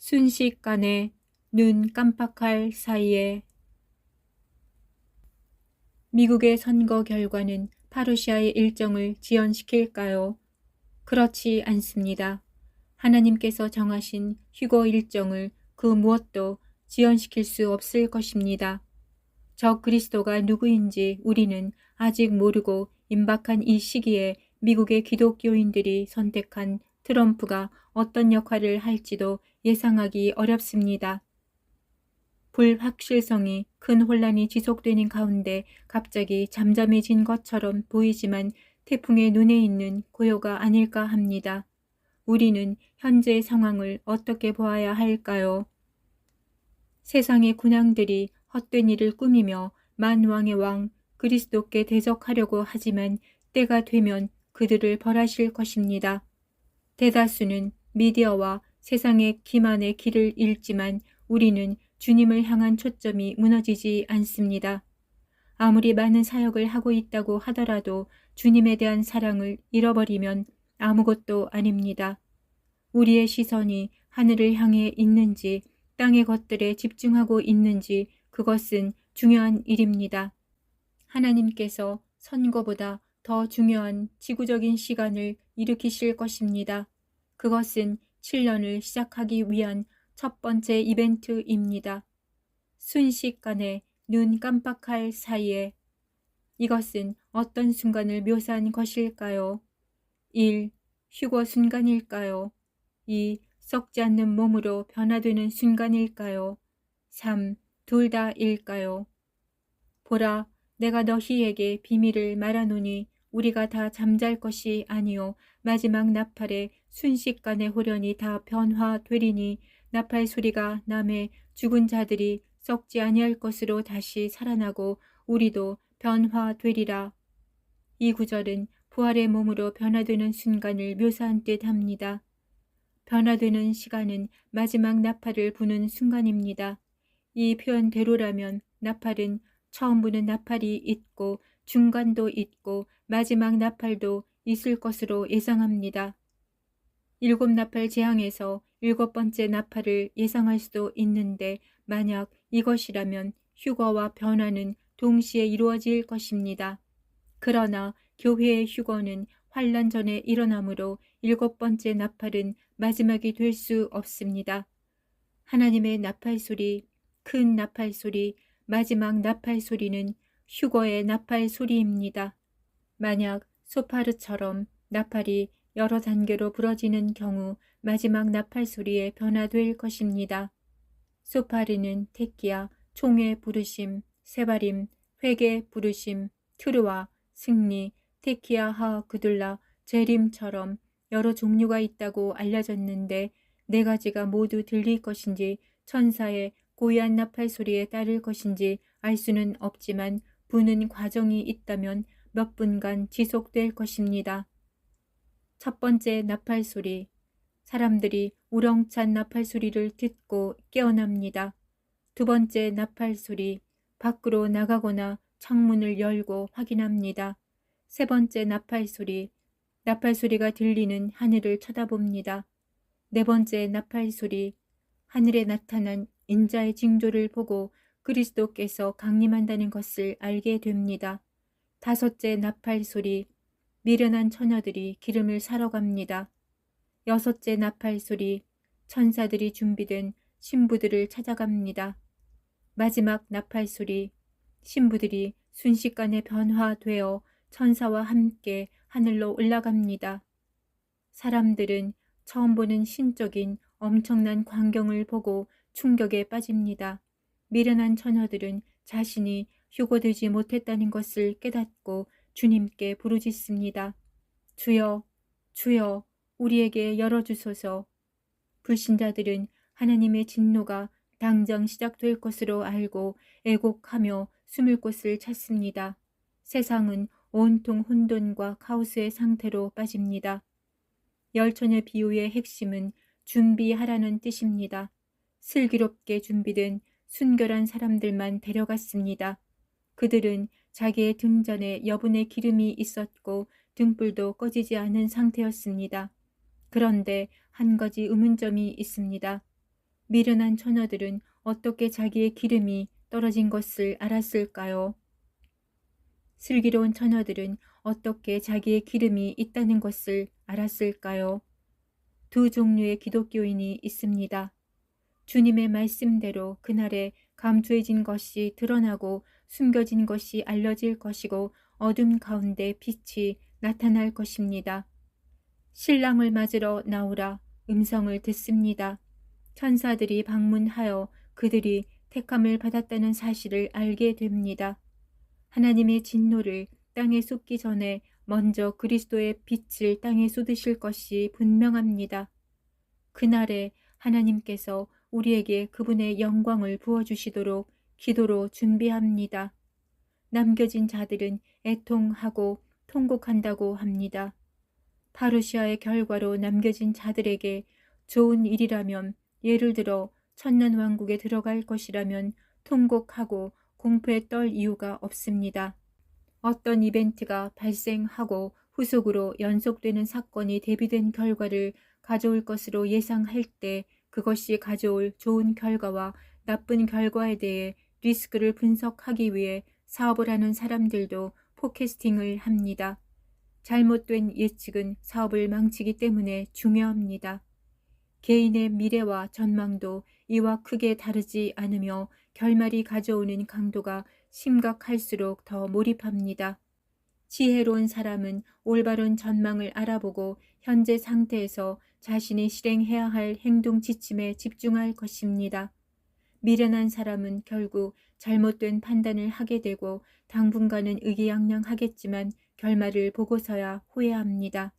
순식간에 눈 깜빡할 사이에 미국의 선거 결과는 파루시아의 일정을 지연시킬까요? 그렇지 않습니다. 하나님께서 정하신 휴거 일정을 그 무엇도 지연시킬 수 없을 것입니다. 저 그리스도가 누구인지 우리는 아직 모르고 임박한 이 시기에 미국의 기독교인들이 선택한 트럼프가 어떤 역할을 할지도 예상하기 어렵습니다. 불확실성이 큰 혼란이 지속되는 가운데 갑자기 잠잠해진 것처럼 보이지만 태풍의 눈에 있는 고요가 아닐까 합니다. 우리는 현재의 상황을 어떻게 보아야 할까요? 세상의 군왕들이 헛된 일을 꾸미며 만왕의 왕 그리스도께 대적하려고 하지만 때가 되면 그들을 벌하실 것입니다. 대다수는 미디어와 세상의 기만의 길을 잃지만 우리는 주님을 향한 초점이 무너지지 않습니다. 아무리 많은 사역을 하고 있다고 하더라도 주님에 대한 사랑을 잃어버리면 아무것도 아닙니다. 우리의 시선이 하늘을 향해 있는지 땅의 것들에 집중하고 있는지 그것은 중요한 일입니다. 하나님께서 선거보다 더 중요한 지구적인 시간을 일으키실 것입니다. 그것은 7년을 시작하기 위한 첫 번째 이벤트입니다. 순식간에 눈 깜빡할 사이에 이것은 어떤 순간을 묘사한 것일까요? 1. 휴거 순간일까요? 2. 썩지 않는 몸으로 변화되는 순간일까요? 3. 둘 다일까요? 보라, 내가 너희에게 비밀을 말하노니 우리가 다 잠잘 것이 아니요 마지막 나팔에 순식간에 호련이 다 변화되리니 나팔 소리가 남의 죽은 자들이 썩지 아니할 것으로 다시 살아나고 우리도 변화되리라. 이 구절은 부활의 몸으로 변화되는 순간을 묘사한 듯 합니다. 변화되는 시간은 마지막 나팔을 부는 순간입니다. 이 표현대로라면 나팔은 처음 부는 나팔이 있고 중간도 있고 마지막 나팔도 있을 것으로 예상합니다. 일곱 나팔 재앙에서 일곱 번째 나팔을 예상할 수도 있는데 만약 이것이라면 휴거와 변화는 동시에 이루어질 것입니다. 그러나 교회의 휴거는 환란 전에 일어나므로 일곱 번째 나팔은 마지막이 될 수 없습니다. 하나님의 나팔 소리, 큰 나팔 소리, 마지막 나팔 소리는 휴거의 나팔 소리입니다. 만약 소파르처럼 나팔이 여러 단계로 부러지는 경우 마지막 나팔 소리에 변화될 것입니다. 소파르는 테키야, 총회 부르심, 세바림, 회계 부르심, 트루와 승리, 테키야 하 그둘라, 제림처럼 여러 종류가 있다고 알려졌는데 네 가지가 모두 들릴 것인지 천사의 고요한 나팔 소리에 따를 것인지 알 수는 없지만 부는 과정이 있다면 몇 분간 지속될 것입니다. 첫 번째 나팔 소리. 사람들이 우렁찬 나팔 소리를 듣고 깨어납니다. 두 번째 나팔 소리. 밖으로 나가거나 창문을 열고 확인합니다. 세 번째 나팔 소리. 나팔 소리가 들리는 하늘을 쳐다봅니다. 네 번째 나팔 소리. 하늘에 나타난 인자의 징조를 보고 그리스도께서 강림한다는 것을 알게 됩니다. 다섯째 나팔 소리, 미련한 처녀들이 기름을 사러 갑니다. 여섯째 나팔 소리, 천사들이 준비된 신부들을 찾아갑니다. 마지막 나팔 소리, 신부들이 순식간에 변화되어 천사와 함께 하늘로 올라갑니다. 사람들은 처음 보는 신적인 엄청난 광경을 보고 충격에 빠집니다. 미련한 처녀들은 자신이 휴고되지 못했다는 것을 깨닫고 주님께 부르짖습니다. 주여, 주여, 우리에게 열어주소서. 불신자들은 하나님의 진노가 당장 시작될 것으로 알고 애곡하며 숨을 곳을 찾습니다. 세상은 온통 혼돈과 카오스의 상태로 빠집니다. 열처녀 비유의 핵심은 준비하라는 뜻입니다. 슬기롭게 준비된 순결한 사람들만 데려갔습니다. 그들은 자기의 등전에 여분의 기름이 있었고 등불도 꺼지지 않은 상태였습니다. 그런데 한 가지 의문점이 있습니다. 미련한 처녀들은 어떻게 자기의 기름이 떨어진 것을 알았을까요? 슬기로운 처녀들은 어떻게 자기의 기름이 있다는 것을 알았을까요? 두 종류의 기독교인이 있습니다. 주님의 말씀대로 그날에 감추어진 것이 드러나고 숨겨진 것이 알려질 것이고 어둠 가운데 빛이 나타날 것입니다. 신랑을 맞으러 나오라 음성을 듣습니다. 천사들이 방문하여 그들이 택함을 받았다는 사실을 알게 됩니다. 하나님의 진노를 땅에 쏟기 전에 먼저 그리스도의 빛을 땅에 쏟으실 것이 분명합니다. 그날에 하나님께서 우리에게 그분의 영광을 부어주시도록 기도로 준비합니다. 남겨진 자들은 애통하고 통곡한다고 합니다. 파루시아의 결과로 남겨진 자들에게 좋은 일이라면 예를 들어 천년 왕국에 들어갈 것이라면 통곡하고 공포에 떨 이유가 없습니다. 어떤 이벤트가 발생하고 후속으로 연속되는 사건이 대비된 결과를 가져올 것으로 예상할 때 그것이 가져올 좋은 결과와 나쁜 결과에 대해 리스크를 분석하기 위해 사업을 하는 사람들도 포캐스팅을 합니다. 잘못된 예측은 사업을 망치기 때문에 중요합니다. 개인의 미래와 전망도 이와 크게 다르지 않으며 결말이 가져오는 강도가 심각할수록 더 몰입합니다. 지혜로운 사람은 올바른 전망을 알아보고 현재 상태에서 자신이 실행해야 할 행동 지침에 집중할 것입니다. 미련한 사람은 결국 잘못된 판단을 하게 되고 당분간은 의기양양하겠지만 결말을 보고서야 후회합니다.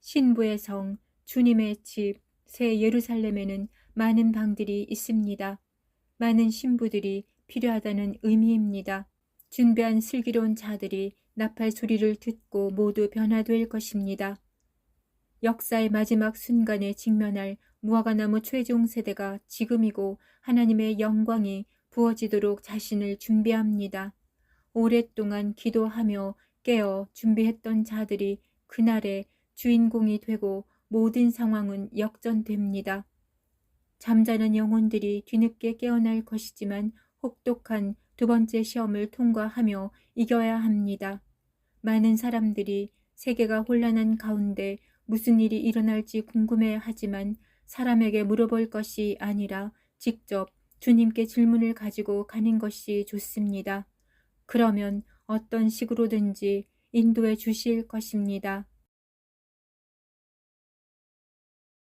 신부의 성, 주님의 집, 새 예루살렘에는 많은 방들이 있습니다. 많은 신부들이 필요하다는 의미입니다. 준비한 슬기로운 자들이 나팔 소리를 듣고 모두 변화될 것입니다. 역사의 마지막 순간에 직면할 무화과나무 최종 세대가 지금이고 하나님의 영광이 부어지도록 자신을 준비합니다. 오랫동안 기도하며 깨어 준비했던 자들이 그날에 주인공이 되고 모든 상황은 역전됩니다. 잠자는 영혼들이 뒤늦게 깨어날 것이지만 혹독한 두 번째 시험을 통과하며 이겨야 합니다. 많은 사람들이 세계가 혼란한 가운데 무슨 일이 일어날지 궁금해 하지만 사람에게 물어볼 것이 아니라 직접 주님께 질문을 가지고 가는 것이 좋습니다. 그러면 어떤 식으로든지 인도해 주실 것입니다.